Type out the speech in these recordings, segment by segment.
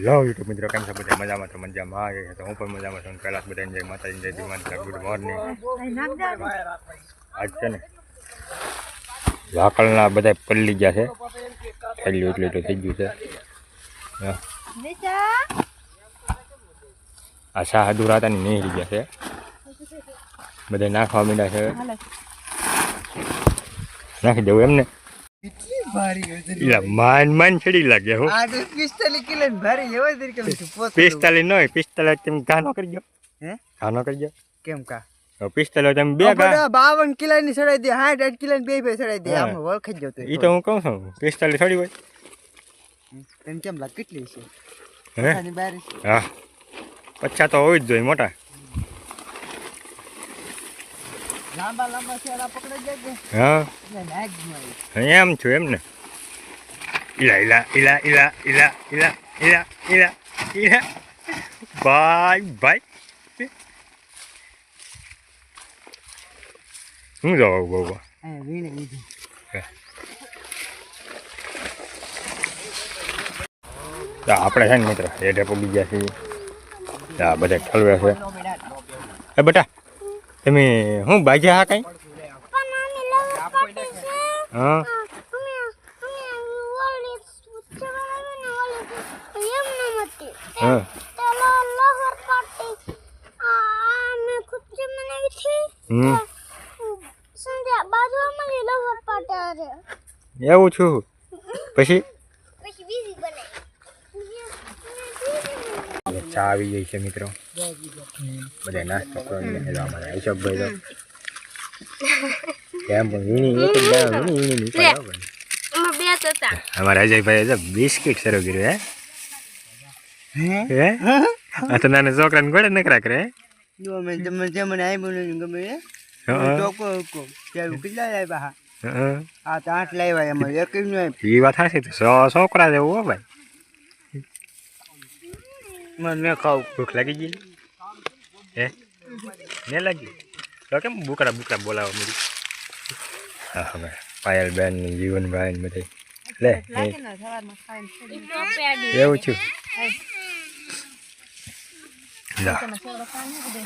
Hello YouTube મિત્રો કેમ છો બધા મજામાં તો મજામાં આવે તો હું પણ મજામાં છું પહેલાં બધાને જય માતાજી જય ભીમાતા ગુડ મોર્નિંગ આજ છે ને વાકળના બધા પલ્લી ગયા છે થેલ્યું એટલું એટલું થઈ ગયું છે હા. આ શાહ અધૂરા હતા ને નીકળી ગયા છે બધા નાખવા માંડ્યા છે નાખી દઉં એમને કેટલી ભારી વજન એટલે માન માન ચડી લાગે હું. આ તો પિસ્તાલીસ કિલો ની ભારી લેવા દે કે પોત તમે કરી દો હે? ઘાનો કરી ગયો કેમ કા? પિસ્તાલીસ તમે બે બાવન કિલો ની ચડાઈ દે સાઠ આઠ કિલો બે બે ચડાઈ દે આમ વળખાઈ જતો એ તો હું કહું છું પિસ્તાલીસ થોડી હોય. તને કેમ લાગે કેટલી છે? હે? પચ્ચા તો હોવી જ જોઈએ મોટા. લાંબા લાંબા છેડા પકડાઈ જાય કે? હા. એટલે નાગ ન આવે. એમ છું એમ ને ઈલા ઈલા ઈલા ઈલા ઈલા ઈલા ઈલા ઈલા ઈલા. ભાઈ ભાઈ. હું જાઉં બહુ અહીંયા વીણે લીધું. તો આપણે છે ને મિત્ર હેઠે પગી ગયા છીએ. તો આ બધા ઠલવે છે. એ બેટા તમે હું બાજ્યા હા કઈ? હા. એવું છું. પછી? ચા આવી ગઈ છે મિત્રો. બધા નાસ્તો કરીને હેલો અમારા હિસાબભાઈ તો કેમ પણ વીણી એક જ દાણા વીણી વીણી નીકળે હો ભાઈ. અમારા અજયભાઈ તો બિસ્કિટ શરૂ કર્યું હે? હે? હે? આ તો નાના છોકરાને ગોળે નકરા કરે જો અમે તમે જે મને આઈ બોલ્યું ગમે એ. હં. ચોકો હુકમ ત્યારે કેટલા લાવ્યા હા હં. આ તો આઠ લાવ્યા એમાં એક જ નહીં ઈ વાત હશે તો સો છોકરા જેવું હો ભાઈ. મને મેં ખાવું ભૂખ લાગી ગઈ હે? ને લાગી? તો કેમ બુકરા બુકરા બોલાવો મળી હા હવે પાયલબેન જીવનભાઈ ને બધે લે એવું છું.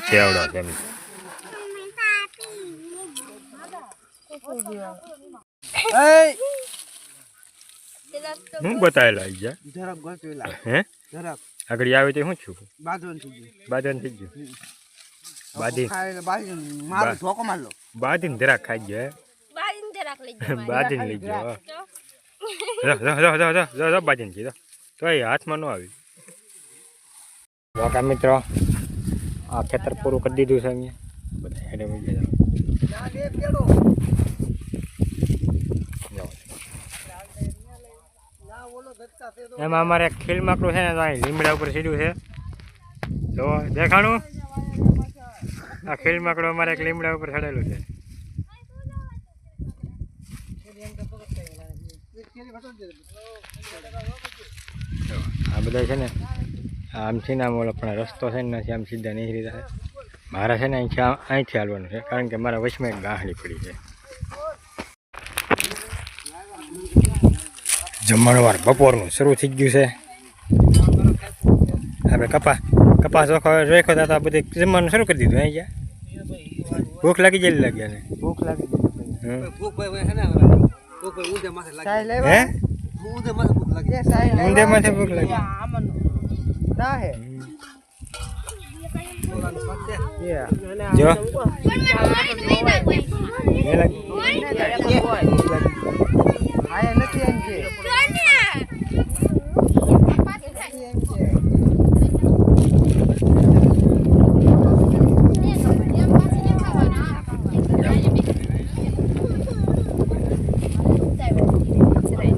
ચેવડો તેમ હું બતાવેલા આવી જા જરાક ગોતવેલા. હે? જરાક. આગળ આવે તો શું છું બાજુ થઈ ગયું. બાદન થઈ ગયું. બાદી ખાઈને મારો બા- મારલો બાદીને જરાક ખાઈ ગયો બાંધીને લઈ ગયો હો. જો જો જો જો જો જો જો બાદીને કીધો તો એ હાથમાં ન આવી. વાકા મિત્રો આ ખેતર પૂરું કરી દીધું છે અમે બધા હેડે મૂકી એમાં અમારે ખીલ માકડું છે ને, તો અહીં લીમડા ઉપર સીડ્યું છે. તો દેખાણું? આ ખીલ માકડું અમારે એક લીમડા ઉપર ચડેલું છે. આ બધા છે ને આમથી ના ઓલો પણ રસ્તો છે ને નથી આમ સીધા નીકળી જાય મારે છે ને અહીંથી અહીંથી હાલવાનું છે, કારણ કે મારા વચમાં એક ગાહડી પડી છે. જમણવાર બપોરનું શરૂ થઈ ગયું છે આપણે કપા કપાસ ઓખો રેખો હતા બધી જમવાનું શરૂ કરી દીધું અહીંયા ભૂખ લાગી જાય લાગી ને ભૂખ લાગી ઊંધે માથે ભૂખ લાગી જો એ લાગી આયા નથી એમ છે એમ છે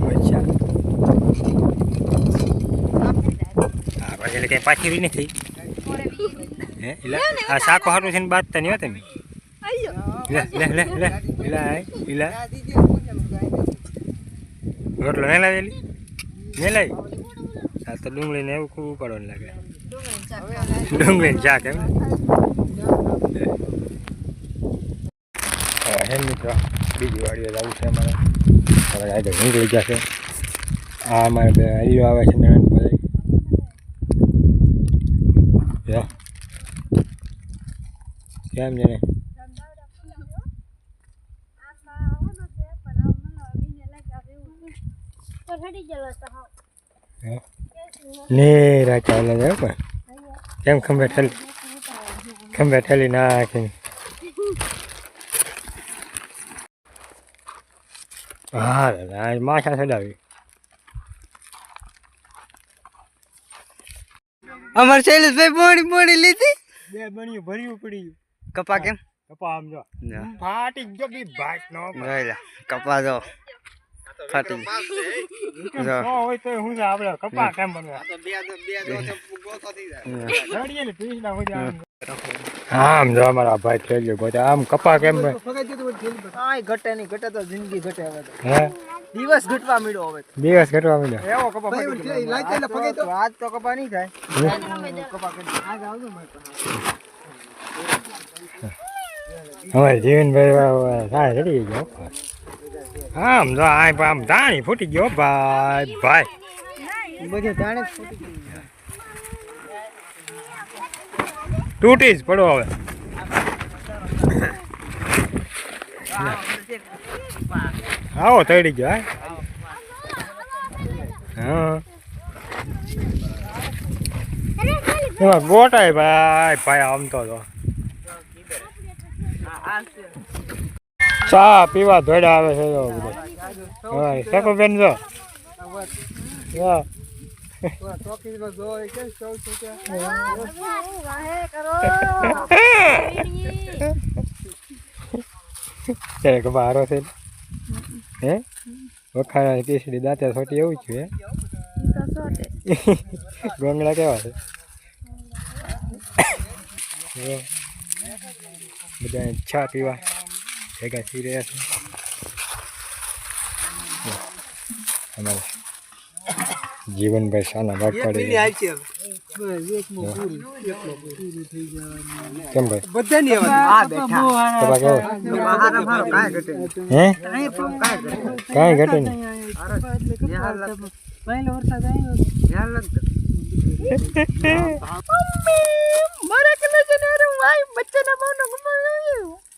અચ્છા હા પછી રી નથી હે એટલે આ શાકો હારું છે ને બાદ નહીં હો તમે. લે ઇલા ઇલા રોટલો નહીં લાવેલી? નહીં લાવી? આ તો ડુંગળીને એવું ખૂબ ઉપાડવાનું લાગે. ડુંગળીને શાક એમ હે મિત્રો બીજી વાડીએ જવું છે અમારે. હવે આગળ નીકળી જશે આ અમારે બે હરિયો આવે છે ને બધા કેમ જાણે ને રાચા ચાલે જાવ પણ કેમ ખંભે ઠેલી ખંભે ઠેલી નાખીને હા દાદા માછા ચડાવી અમાર શૈલેષભાઈ બોડી બોડી લીધી? બે બન્યું ભર્યું પડી કપા કેમ? કપા આમ જો. ફાટી ગયો બી ભાટ નો કપા જો. ફાટી સો હોય તો હું આપણે કપા કેમ બનવા? રડીએ ને પીસ ના હોય આમ. આમ જો અમારા ભાઈ થઈ ગયો ગોતા. આમ કપા કેમ કાંઈ ઘટે નહીં ઘટે તો જિંદગી ઘટે હવે તો. હે? દિવસ ઘટવા મળ્યો હવે તો. દિવસ ઘટવા મળ્યો એવો કપા આજ તો- આજ તો કપા નહીં થાય. કપા કરી આજ આવજો મારી પાસે. અમારે જીવનભાઈ થાય રડી ગયો આમ જો આમ આમ દાણી ફૂટી ગયો ભાઈ ભાઈ ઈ બધું જાણે જ ફૂટી ગયું. તૂટી જ પડો હવે આવો તળી ગયો હા હા એમાં ગોટાય ભાઈ ભાઈ આમ તો જો ચા પીવા ધોડા આવે છે જો બધો. હા શકો બેન જો. હા. ટોકીઝમાં જોવો એ કેમ સૌ શું કે? ત્યારે કે બારો છે. હે? વખાણા કેસરી દાંતે છોટી એવું છે, હે? ગોંગળા કેવા છે. બધા ચા પીવા. ભેગા થઈ રહ્યા છે. અમારા જીવનભાઈ સાના ભાગ પાડે. કેમ ઘટે નહીં.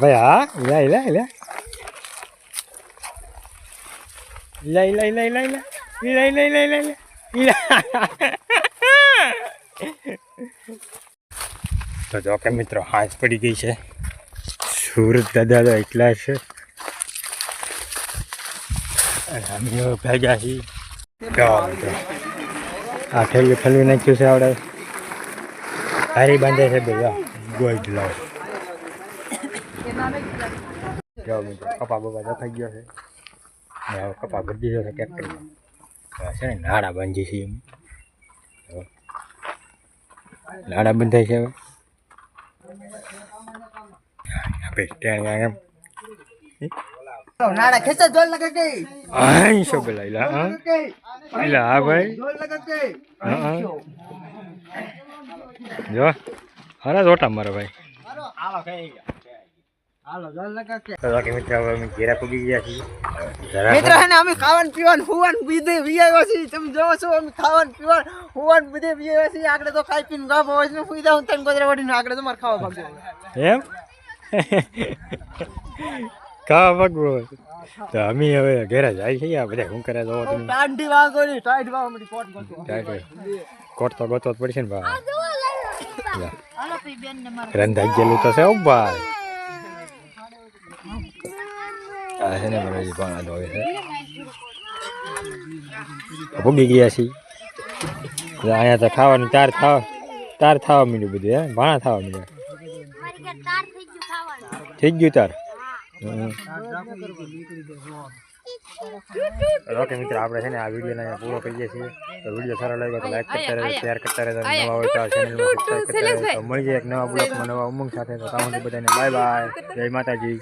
ભાઈ, હા લે લઈ લઈ લઈ લઈ લઈ લઈ લઈ લઈ લઈ લઈ તો જો કે મિત્રો હાથ પડી ગઈ છે. સુરત દાદા તો એટલા છે. અમે ભેગા નાખ્યું છે આવડે. હારી બાંધે છે બધા ગોલ્ડ લાવ જો મિત્રો કપા બપા દેખાઈ ગયો છે અને હવે કપા ભરી દીધો છે ટ્રેક્ટરમાં હવે છે ને નાડા બાંધી છે એમ હવે નાડા બંધાય છે હવે આપણે ત્યાં એમ નાડા ખેંચા જોર લગા કે અહીં શું બોલાયેલા હા એટલે હા ભાઈ જોર લગા કે હા હા જો. અરે જોટા મારો ભાઈ. મિત્રો અમે ઘેરા પૂગી ગયા છીએ. જરા મિત્રો હે ને અમે ખાવાનું પીવાનું હુવાનું બધે તમે જોવો છો અમે ખાવાનું પીવાનું હુવાનું બધે આગળ તો ખાઈ પીને ગાભ હોય છે સુઈ જાઉં તને ગોદરા વળીને આગળ તમારે ખાવા ભાગજો એમ? ખાવા તો અમે હવે ઘરે જાય છે આ બધા શું કરે જોવો તમે? ટાંડી વાગો ની ટાઈટ વાગો મળી કોટ ગોતો કોટ તો પડશે ને ભાઈ. રંધાઈ ગયેલું થશે ઓ ભાઈ આ છે ને મારો જે ભાણા ધોવે છે ભૂગી ગયા છીએ અહીંયા તો ખાવાનું તાર થાવ તાર થવા માંડ્યું બધું હે ભાણા થવા માંડ્યા થઈ ગયું તાર. ઓકે મિત્રો, આપણે છે ને આ વિડીયોને અહીંયા પૂરો કરીએ છીએ. તો વીડિયો સારો લાગ્યો તો લાઈક કરતા રહેજો શેર કરતા રહેજો નવા હોય તો ચેનલમાં સબસ્ક્રાઈબ કરતા રહેજો. તો મળી જાય એક નવા બ્લોગમાં નવા ઉમંગ સાથે. તો ત્યાં બધાને બાય બાય જય માતાજી.